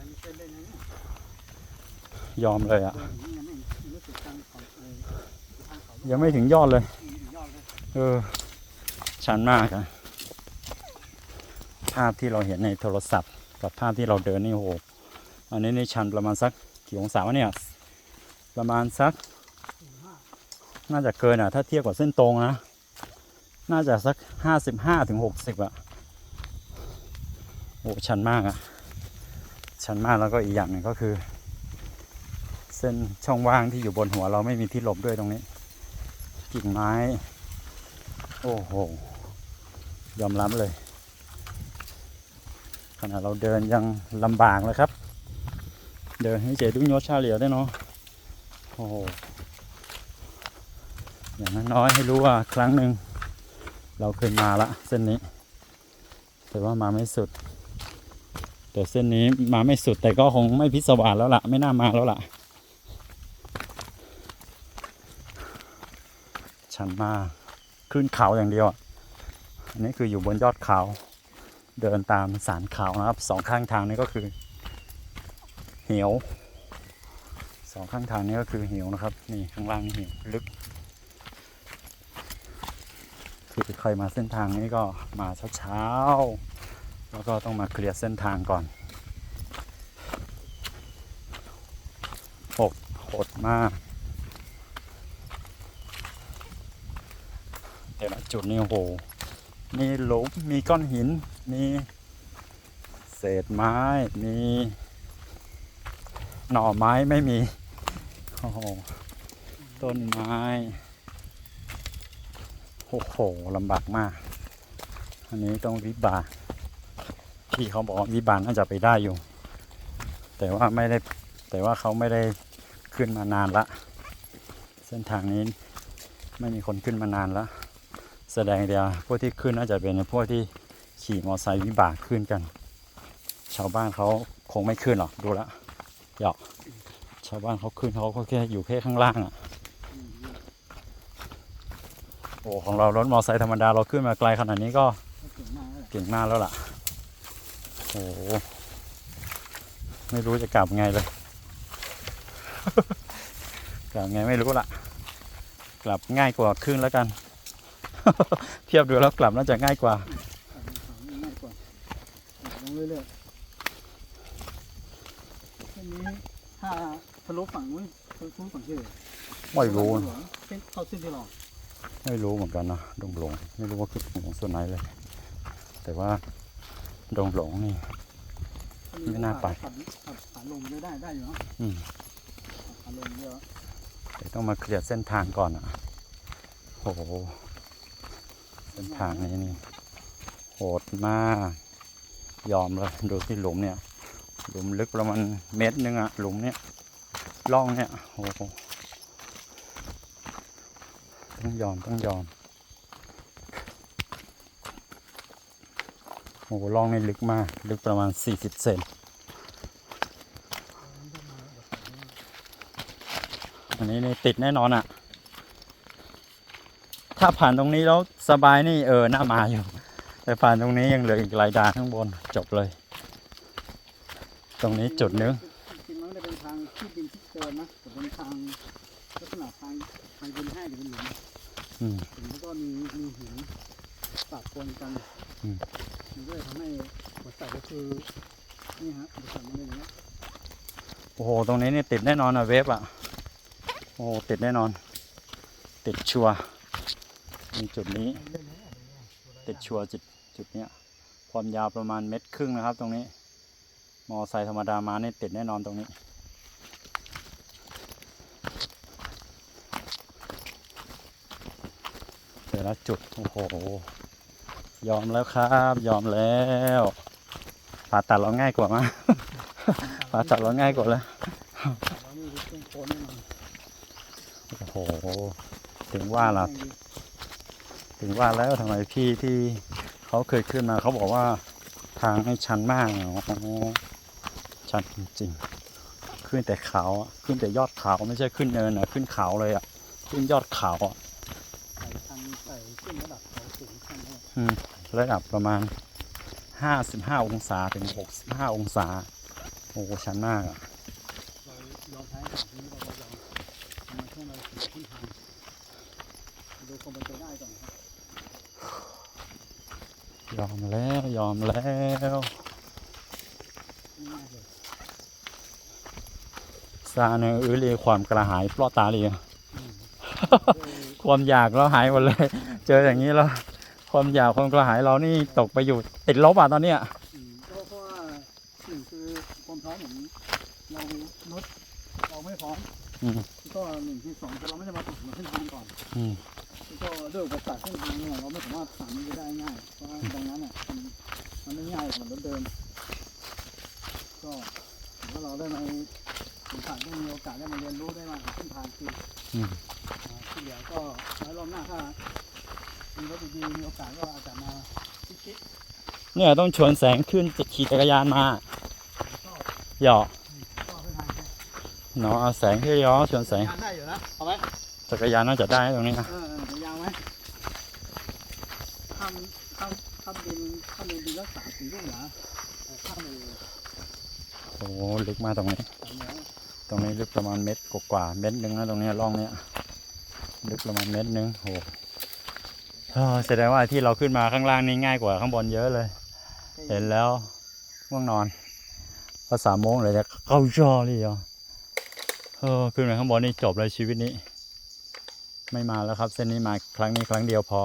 ยยอมเลยอะเดินอย่างนี้ยังไม่รู้สึกทางของเออทางเขายังไม่ถึงยอดเลยอืมยอดเลย เออ ชันมากอะภาพที่เราเห็นในโทรศัพท์ กับภาพที่เราเดินนี่โอ้โหอันนี้นี่ชันประมาณสักกี่องศาวะเนี่ย ประมาณสัก น่าจะเกินอะ ถ้าเทียบกับเส้นตรงนะ น่าจะสักห้าสิบห้าถึงหกสิบอะ โอ้ชันมากอะ ชันมากแล้วก็อีกอย่างหนึ่งก็คือ เส้นช่องว่างที่อยู่บนหัวเราไม่มีที่หลบด้วยตรงนี้กิ่งไม้ โอ้โห ยอมรับเลยขณะเราเดินยังลำบากเลยครับ เดินให้เจดุโยศชาเหลียวได้เนาะโอ้โหอย่างน้อยให้รู้ว่าครั้งหนึ่งเราเคยมาละเส้นนี้ แต่ว่ามาไม่สุด แต่เส้นนี้มาไม่สุดแต่ก็คงไม่พิศวาสแล้วล่ะ ไม่น่ามาแล้วล่ะชันมากขึ้นเขาอย่างเดียวอะอันนี้คืออยู่บนยอดเขา เดินตามสารเขานะครับสองข้างทางนี่ก็คือ เหวสองข้างทางนี้ก็คือเหวนะครับ นี่ข้างล่างนี่เหวลึก คือใครมาเส้นทางนี้ก็มาเช้าๆ แล้วก็ต้องมาเคลียร์เส้นทางก่อนหดโหดมากแต่ละจุดนี่โอ้โห มีหลุม มีก้อนหิน มีเศษไม้ มีหน่อไม้ไม่มี โอ้โห ต้นไม้ โอ้โหลำบากมาก อันนี้ต้องวิบาก พี่เขาบอกวิบากน่าจะไปได้อยู่ แต่ว่าไม่ได้แต่ว่าเขาไม่ได้ขึ้นมานานละ เส้นทางนี้ไม่มีคนขึ้นมานานละแสดงเดียวพวกที่ขึ้นน่าจะเป็นพวกที่ขี่มอเตอร์ไซค์วิบากขึ้นกัน ชาวบ้านเขาคงไม่ขึ้นหรอกดูและหยอกชาวบ้านเขาขึ้นเขาก็แค่อยู่แค่ข้างล่างอะโอ้ของเรารถมอเตอร์ไซค์ธรรมดาเราขึ้นมาไกลขนาดนี้ก็เก่งมากแล้วแหละ โอ้โหไม่รู้จะกลับไงเลย กลับไงไม่รู้ละกลับง่ายกว่าขึ้นแล้วกัน เทียบดูแล้วกลับน่าจะง่ายกว่าง่ายกว่าลงเรื่อยๆเส้นนี้ถ้าทะลุฝั่งนู้นทะลุฝั่งที่ไม่รู้เส้นเข้าเส้นที่หลอไม่รู้เหมือนกันนะดงหลง ไม่รู้ว่าคือของส่วนไหนเลย แต่ว่า ดงหลงนี่ ไม่น่าไป ขับขับขาลงไม่ได้ได้อยู่เนาะอืมขับขาลงเยอะแต่ต้องมาเคลียร์เส้นทางก่อนอะโอ้โหเส้นทางนี้นี่โหดมาก ยอมเลยดูที่หลุมเนี่ย หลุมลึกประมาณเมตรหนึงอะหลุมเนี่ยร่องเนี่ยโอ้โหต้องยอมต้องยอม โอ้โหร่องนี่ลึกมาก ลึกประมาณ 40 เซนอันนี้นี่ติดแน่นอนอะถ้าผ่านตรงนี้แล้วสบายนี่เออน่ามาอยู่ แต่ผ่านตรงนี้ยังเหลืออีกหลายด่านข้างบนจบเลย ตรงนี้จุดนึงจริงๆมันไม่ได้เป็นทางที่ดินที่เกินนะแต่เป็นทางลักษณะทางทางดินแห้งหรือเป็นหลุมอืมถึงแล้วก็มีมีหินปะปนกัน อืม มันก็เลยทำให้บทใส่ก็คือนี่ฮะบทใส่มันเป็นอย่างเงี้ยโอ้โห ตรงนี้นี่ติดแน่นอนอะเวฟอะโอ้โหติดแน่นอน ติดชัวร์มีจุดนี้ ติดชัวร์จุดจุดเนี้ยความยาวประมาณเม็ดครึ่งนะครับ ตรงนี้ มอไซค์ธรรมดามาเนี่ติดแน่นอนตรงนี้ แต่ละจุด โอ้โห ยอมแล้วครับ ยอมแล้วผ่าตัดเราง่ายกว่ามั้ยผ่าตัดเราง่ายกว่าแล้วแล้วนี่คือเครื่องโคนแน่นอนโอ้โห ถึงว่าล่ะ ถึงว่าแล้วทำไมพี่ที่เขาเคยขึ้นมาเขาบอกว่าทางให้ชันมากอ๋อชันจริงๆขึ้นแต่เขาอะขึ้นแต่ยอดเขาไม่ใช่ขึ้นเนินอะขึ้นเขาเลยอะ ขึ้นยอดเขาอะใส่ทางใส่ขึ้น ระดับเขาสูงขั้นเท่าไหร่ระดับประมาณ 55 องศาถึง 65 องศา โอ้โหชันมากอะเรายอมแพ้ก่อนทีนี้เราก็ยอมทำไมช่วงเราถึงขึ้นทางดูความเป็นไปได้ก่อนครับยอมแล้วยอมแล้วง่ายเลยซาเนออือเรียความกระหายปลอดตาเลยอะอืมความอยากเราหายหมดเลย เจออย่างนี้แล้ว ความอยากความกระหายเรานี่ตกไปอยู่ติดลบอะตอนเนี้ยอืมก็เพราะว่าหนึ่งคือความพร้อมของเราลดเราไม่พร้อมอืมก็หนึ่งที่สองคือเราไม่ได้มาฝึกมาเส้นทางก่อนอืมแล้วก็ด้วยอุปสรรคเส้นทางเนี่ยเราไม่สามารถผ่านมันไปได้ง่ายเพราะว่าดังนั้นเนี่ยมันมันไม่ง่ายเหมือนรถเดินก็ถือว่าเราได้มาสัมผัสได้มีโอกาสได้มาเรียนรู้ได้มาหาเส้นทางคืออืม อ่าที่เหลือก็ไว้รอบหน้าถ้า มีรถดีๆมีโอกาสก็อาจจะมาคิดเนี่ยต้องชวนแสงขึ้นจะขี่จักรยานมาหยอกเนาะเอาแสงที่ย้อชวนแสงยางได้อยู่นะเอาไหมจักรยานน่าจะได้ตรงนี้นะเออเออจะยางไหมข้ามข้ามข้ามดินข้ามดินดินรักษาสี่ลูกหนาแต่ข้ามไปโอ้โหลึกมากตรงนี้ สามเหนือตรงนี้ลึกประมาณเม็ดกว่าๆเม็ดหนึ่งนะตรงเนี้ยร่องเนี้ยลึกประมาณเม็ดหนึ่งโอ้โห แสดงว่าที่เราขึ้นมาข้างล่างนี่ง่ายกว่าข้างบนเยอะเลย เห็นแล้วง่วงนอนภาษามโมงเลยจะเข้าจอเลยเหรอเออขึ้นมาข้างบนนี่จบเลยชีวิตนี้ ไม่มาแล้วครับ เส้นนี้มาครั้งนี้ครั้งเดียวพอ